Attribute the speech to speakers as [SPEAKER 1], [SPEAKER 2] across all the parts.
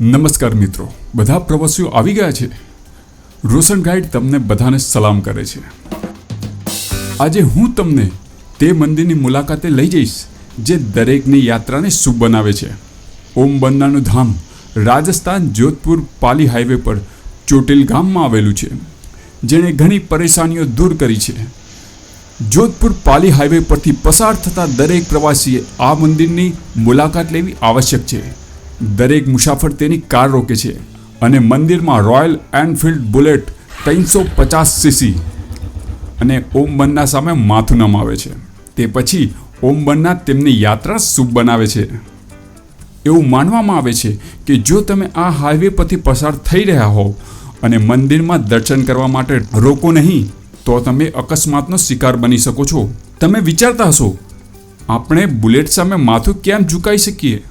[SPEAKER 1] નમસ્કાર મિત્રો, બધા પ્રવાસીઓ આવી ગયા છે? રોશન ગાઈડ તમને બધાને સલામ કરે છે. આજે હું તમને તે મંદિરની મુલાકાતે લઈ જઈશ, જે દરેકની યાત્રાને શુભ બનાવે છે. ઓમ બંનાનું ધામ રાજસ્થાન જોધપુર પાલી હાઈવે પર ચોટીલ ગામમાં આવેલું છે, જેણે ઘણી પરેશાનીઓ દૂર કરી છે. જોધપુર પાલી હાઈવે પરથી પસાર થતા દરેક પ્રવાસીએ આ મંદિરની મુલાકાત લેવી આવશ્યક છે. દરેક મુસાફર તેની કાર રોકે છે અને મંદિરમાં રોયલ એનફિલ્ડ બુલેટ ત્રણસો પચાસ સીસી અને ઓમ બન્ના સામે માથું નમાવે છે. તે પછી ઓમ બન્ના તેમની યાત્રા શુભ બનાવે છે. એવું માનવામાં આવે છે કે જો તમે આ હાઈવે પરથી પસાર થઈ રહ્યા હોવ અને મંદિરમાં દર્શન કરવા માટે રોકો નહીં, તો તમે અકસ્માતનો શિકાર બની શકો છો. તમે વિચારતા હશો, આપણે બુલેટ સામે માથું કેમ ઝુકાઈ શકીએ?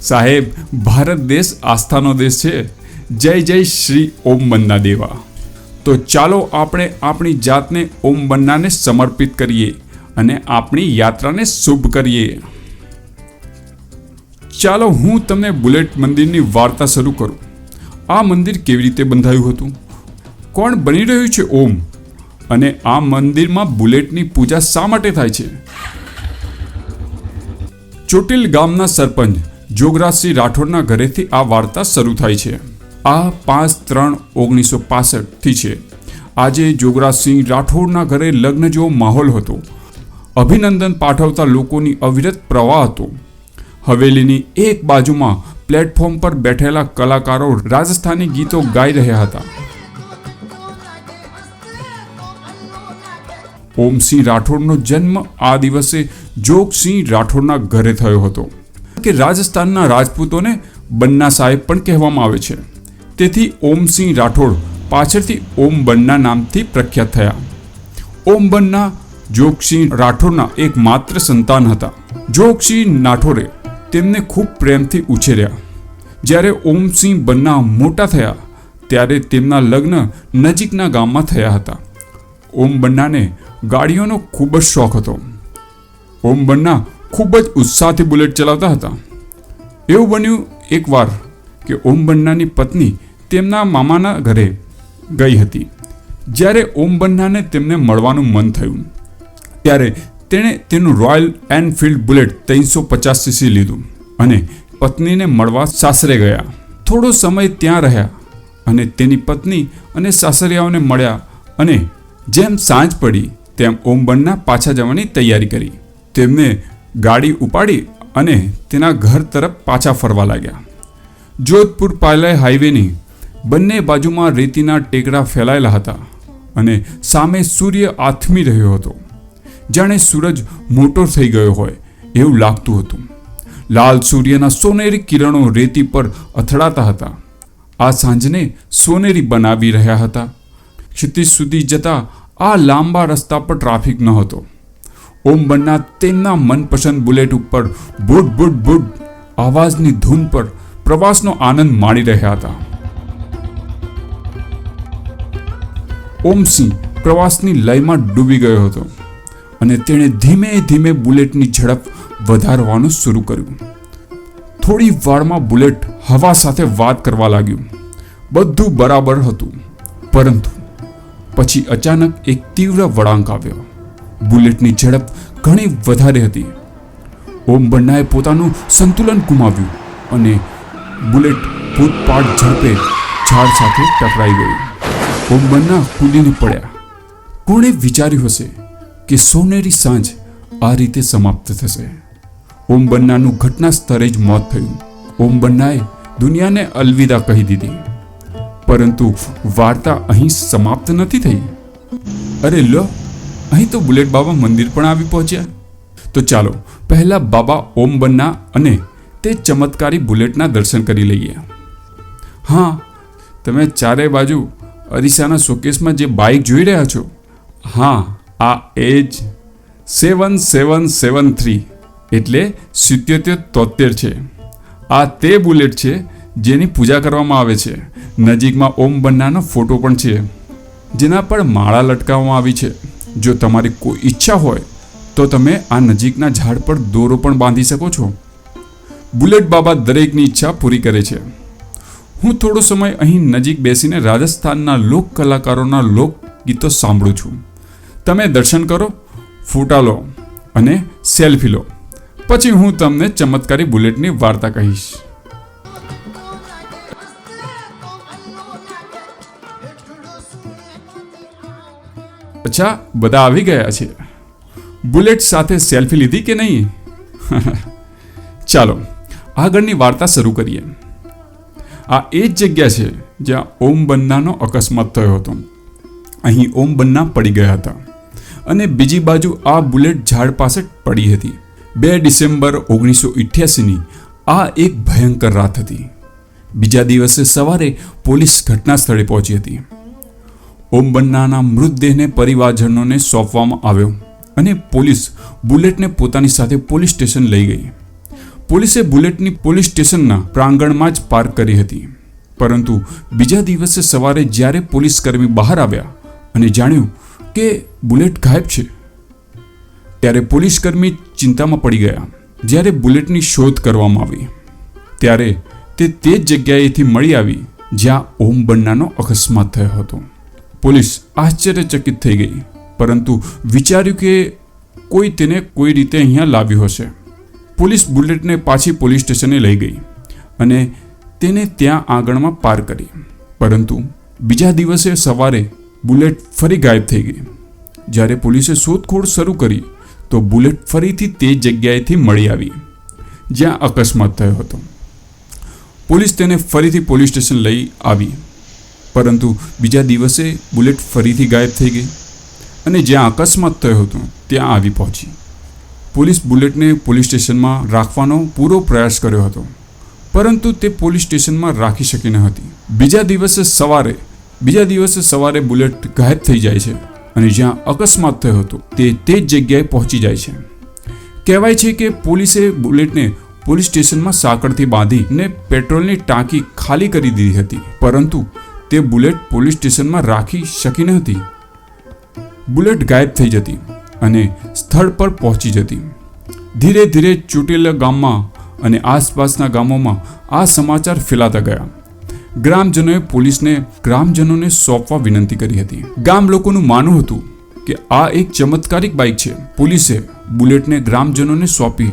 [SPEAKER 1] સાહેબ, ભારત દેશ આસ્થાનો દેશ છે. જય જય શ્રી ઓમ બન્ના દેવા. તો ચાલો આપણે આપણી જાતને ઓમ બન્નાને સમર્પિત કરીએ અને આપણી યાત્રાને શુભ કરીએ. ચાલો હું તમને બુલેટ મંદિરની વાર્તા શરૂ કરું. આ મંદિર કેવી રીતે બંધાયું હતું? કોણ બની રહ્યું છે ઓમ? અને આ મંદિરમાં બુલેટની પૂજા શા માટે થાય છે? ચોટીલ ગામના સરપંચ જોગરાજસિંહ રાઠોડના ઘરેથી આ વાર્તા શરૂ થાય છે. આ પાંચ ત્રણ ઓગણીસો પાસઠથી છે. આજે જોગરાજસિંહ રાઠોડના ઘરે લગ્ન જેવો માહોલ હતો. અભિનંદન પાઠવતા લોકોની અવિરત પ્રવાહ હતો. હવેલીની એક બાજુમાં પ્લેટફોર્મ પર બેઠેલા કલાકારો રાજસ્થાની ગીતો ગાઈ રહ્યા હતા. ઓમસિંહ રાઠોડનો જન્મ આ દિવસે જોગસિંહ રાઠોડના ઘરે થયો હતો. કે રાજસ્થાનના રાજપૂતોને બન્ના સાહેબ પણ કહેવામાં આવે છે. તેથી ઓમસિંહ રાઠોડ પાછળથી ઓમ બન્ના નામથી પ્રખ્યાત થયા. ઓમ બન્ના જોગસિંહ રાઠોડના એક માત્ર સંતાન હતા. જોગસિંહ રાઠોડે તેમને ખૂબ પ્રેમથી ઉછેર્યા. જ્યારે ઓમસિંહ બન્ના મોટા થયા, ત્યારે તેમના લગ્ન નજીકના ગામમાં થયા હતા. ઓમ બન્નાને ગાડીઓનો ખૂબ જ શોખ હતો. ઓમ બન્ના ખૂબ જ ઉત્સાહથી બુલેટ ચલાવતા હતા. એવું બન્યું એકવાર કે ઓમ બન્નાની પત્ની તેમના મામાના ઘરે ગઈ હતી. જ્યારે ઓમ બન્નાને તેમને મળવાનું મન થયું, ત્યારે તેણે તેનું રોયલ એનફિલ્ડ બુલેટ ત્રણસો પચાસ સીસી લીધું અને પત્નીને મળવા સાસરે ગયા. થોડો સમય ત્યાં રહ્યા અને તેની પત્ની અને સાસરિયાઓને મળ્યા અને જેમ સાંજ પડી તેમ ઓમ બન્ના પાછા જવાની તૈયારી કરી. તેમને ગાડી ઉપાડી અને તેના ઘર તરફ પાછા ફરવા લાગ્યા. જોધપુર પાયલાય હાઈવેની બંને બાજુમાં રેતીના ટેકરા ફેલાયેલા હતા અને સામે સૂર્ય આથમી રહ્યો હતો. જાણે સૂરજ મોટો થઈ ગયો હોય એવું લાગતું હતું. લાલ સૂર્યના સોનેરી કિરણો રેતી પર અથડાતા હતા. આ સાંજને સોનેરી બનાવી રહ્યા હતા. ક્ષિતિજ સુધી જતા આ લાંબા રસ્તા પર ટ્રાફિક ન હતો ઓમ બન્ના તેમના મનપસંદ બુલેટ ઉપર બુડ બુડ બુડ આવાજની ધૂન પર પ્રવાસનો આનંદ માણી રહ્યા હતા. ઓમસિંહ પ્રવાસની લયમાં ડૂબી ગયો હતો અને તેણે ધીમે ધીમે બુલેટની ઝડપ વધારવાનું શરૂ કર્યું. થોડી વારમાં બુલેટ હવા સાથે વાત કરવા લાગ્યું. બધું બરાબર હતું. પરંતુ પછી અચાનક એક તીવ્ર વળાંક આવ્યો. બુલેટની ઝડપ ઘણી વધારે હતી. ઓમ બન્નાએ પોતાનું સંતુલન ગુમાવ્યું અને બુલેટ પૂતપાટ ઝડપે ઝાડ સાથે ટકરાઈ ગયું. ઓમ બન્ના કૂદીને પડ્યા. કોણે વિચાર્યું હશે કે સોનેરી સાંજ આ રીતે સમાપ્ત થશે? ઓમ બન્નાનું ઘટના સ્તરે જ મોત થયું. ઓમ બન્નાએ દુનિયાને અલવિદા કહી દીધી. પરંતુ વાર્તા અહીં સમાપ્ત નથી થઈ. અરે લો અહીં તો બુલેટ બાબા મંદિર પણ આવી પહોંચ્યા. તો ચાલો, પહેલા બાબા ઓમ બન્ના અને તે ચમત્કારી બુલેટના દર્શન કરી લઈએ. હા, તમે ચારે બાજુ અરીસાના શોકેસમાં જે બાઇક જોઈ રહ્યા છો? હા, આ એજ સેવન સેવન સેવન થ્રી એટલે સિત્યોતેર તોતેર છે. આ તે બુલેટ છે જેની પૂજા કરવામાં આવે છે. નજીકમાં ઓમ બન્નાનો ફોટો પણ છે. જેના પર માળા લટકાવવામાં આવી છે. જો તમારી કોઈ ઈચ્છા હોય, તો તમે આ નજીકના ઝાડ પર દોરો પણ બાંધી શકો છો. બુલેટ બાબા દરેકની ઈચ્છા પૂરી કરે છે. હું થોડો સમય અહીં નજીક બેસીને રાજસ્થાનના લોક કલાકારોના લોકગીતો સાંભળું છું. તમે દર્શન કરો, ફોટા લો અને સેલ્ફી લો. પછી હું તમને ચમત્કારી બુલેટની વાર્તા કહીશ. અચ્છા, બધા આવી ગયા છે. બુલેટ સાથે સેલ્ફી લીધી કે નહીં? ચાલો, આગળની વાર્તા શરૂ કરીએ. આ એ જ જગ્યા છે જ્યાં ઓમ બન્નાનો અકસ્માત થયો હતો. અહીં ઓમ બન્ના પડી ગયા હતા અને બીજી બાજુ આ બુલેટ ઝાડ પાસે પડી હતી. બે ડિસેમ્બર ઓગણીસો ઇઠ્યાસીની આ એક ભયંકર રાત હતી. બીજા દિવસે સવારે પોલીસ ઘટના સ્થળે પહોંચી હતી. ઓમ બન્નાના મૃતદેહને પરિવારજનોને સોંપવામાં આવ્યો અને પોલીસ બુલેટને પોતાની સાથે પોલીસ સ્ટેશન લઈ ગઈ. પોલીસે બુલેટની પોલીસ સ્ટેશનના પ્રાંગણમાં જ પાર્ક કરી હતી. પરંતુ બીજા દિવસે સવારે જ્યારે પોલીસ કર્મી બહાર આવ્યા અને જાણ્યું કે બુલેટ ગાયબ છે, ત્યારે પોલીસ કર્મી ચિંતામાં પડી ગયા. જ્યારે બુલેટની શોધ કરવામાં આવી, ત્યારે તે તે જ જગ્યાએથી મળી આવી જ્યાં ઓમ બન્નાનો અકસ્માત થયો હતો. પોલીસ આશ્ચર્યચકિત થઈ ગઈ. પરંતુ વિચાર્યું કે કોઈ તેને કોઈ રીતે અહીંયા લાવ્યું હશે. પોલીસ બુલેટને પાછી પોલીસ સ્ટેશને લઈ ગઈ અને તેને ત્યાં આંગણમાં પાર કરી. પરંતુ બીજા દિવસે સવારે બુલેટ ફરી ગાયબ થઈ ગઈ. જ્યારે પોલીસે શોધખોળ શરૂ કરી, તો બુલેટ ફરીથી તે જગ્યાએથી મળી આવી, જ્યાં અકસ્માત થયો હતો. પોલીસ તેને ફરીથી પોલીસ સ્ટેશન લઈ આવી. પરંતુ બીજા દિવસે બુલેટ ફરીથી ગાયબ થઈ ગઈ અને જ્યાં અકસ્માત થયો હતો, ત્યાં આવી પહોંચી. પોલીસ બુલેટને પોલીસ સ્ટેશનમાં રાખવાનો પૂરો પ્રયાસ કર્યો હતો, પરંતુ તે પોલીસ સ્ટેશનમાં રાખી શકી ન હતી. બીજા દિવસે સવારે, બીજા દિવસે સવારે બુલેટ ગાયબ થઈ જાય છે અને જ્યાં અકસ્માત થયો હતો, તે તે જ જગ્યાએ પહોંચી જાય છે. કહેવાય છે કે પોલીસે બુલેટને પોલીસ સ્ટેશનમાં સાંકળથી બાંધીને પેટ્રોલની ટાંકી ખાલી કરી દીધી હતી, પરંતુ તે બુલેટ પોલીસ સ્ટેશનમાં રાખી શકી ન હતી. બુલેટ ગાયબ થઈ જતી અને સ્થળ પર પહોંચી જતી. ધીરે ધીરે ચોટીલા ગામમાં અને આસપાસના ગામોમાં આ સમાચાર ફેલાતા ગયા. ગ્રામજનોએ પોલીસને ગ્રામજનોને સોંપવા વિનંતી કરી હતી. ગામ લોકોનું માનવું હતું કે આ એક ચમત્કારિક બાઇક છે. પોલીસે બુલેટને ગ્રામજનોને સોંપી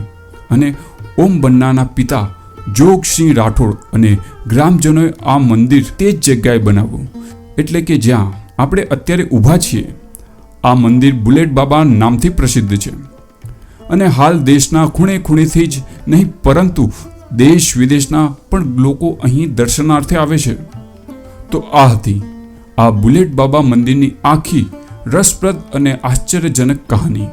[SPEAKER 1] અને ઓમ બન્નાના પિતા જોગસિંહ રાઠોડ અને ગ્રામજનોએ આ મંદિર તે જ જગ્યાએ બનાવ્યું. એટલે કે જ્યાં આપણે અત્યારે ઊભા છીએ, આ મંદિર બુલેટ બાબા નામથી પ્રસિદ્ધ છે. અને હાલ દેશના ખૂણે ખૂણેથી જ નહીં, પરંતુ દેશ વિદેશના પણ લોકો અહીં દર્શનાર્થે આવે છે. તો આ હતી આ બુલેટ બાબા મંદિરની આખી રસપ્રદ અને આશ્ચર્યજનક કહાની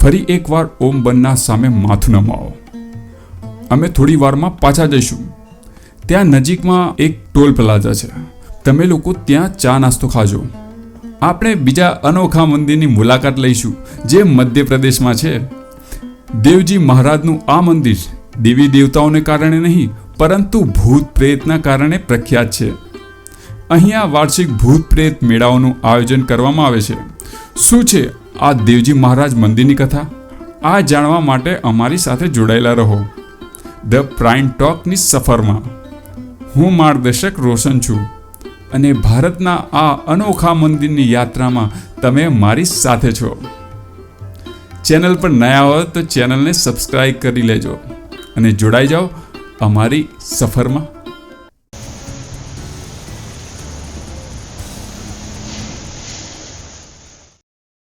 [SPEAKER 1] ફરી એકવાર ઓમ બનના સામે માથું નમાવો. અમે થોડી વારમાં પાછા જઈશું. ત્યાં નજીકમાં એક ટોલ પ્લાઝા છે. તમે લોકો ત્યાં ચા નાસ્તો ખાજો. આપણે બીજા અનોખા મંદિરની મુલાકાત લઈશું, જે મધ્યપ્રદેશમાં છે. દેવજી મહારાજનું આ મંદિર દેવી દેવતાઓને કારણે નહીં, પરંતુ ભૂત પ્રેતના કારણે પ્રખ્યાત છે. અહીંયા વાર્ષિક ભૂત પ્રેત મેળાઓનું આયોજન કરવામાં આવે છે. શું છે આ દેવજી મહારાજ મંદિરની કથા? આ જાણવા માટે અમારી સાથે જોડાયેલા રહો. ધ પ્રાઇમ ટોકની સફરમાં. હું માર્ગદર્શક રોશન છું અને ભારતના આ અનોખા મંદિરની યાત્રામાં તમે મારી સાથે છો. ચેનલ પર નયા હોય તો ચેનલને સબસ્ક્રાઈબ કરી લેજો અને જોડાઈ જાઓ અમારી સફરમાં.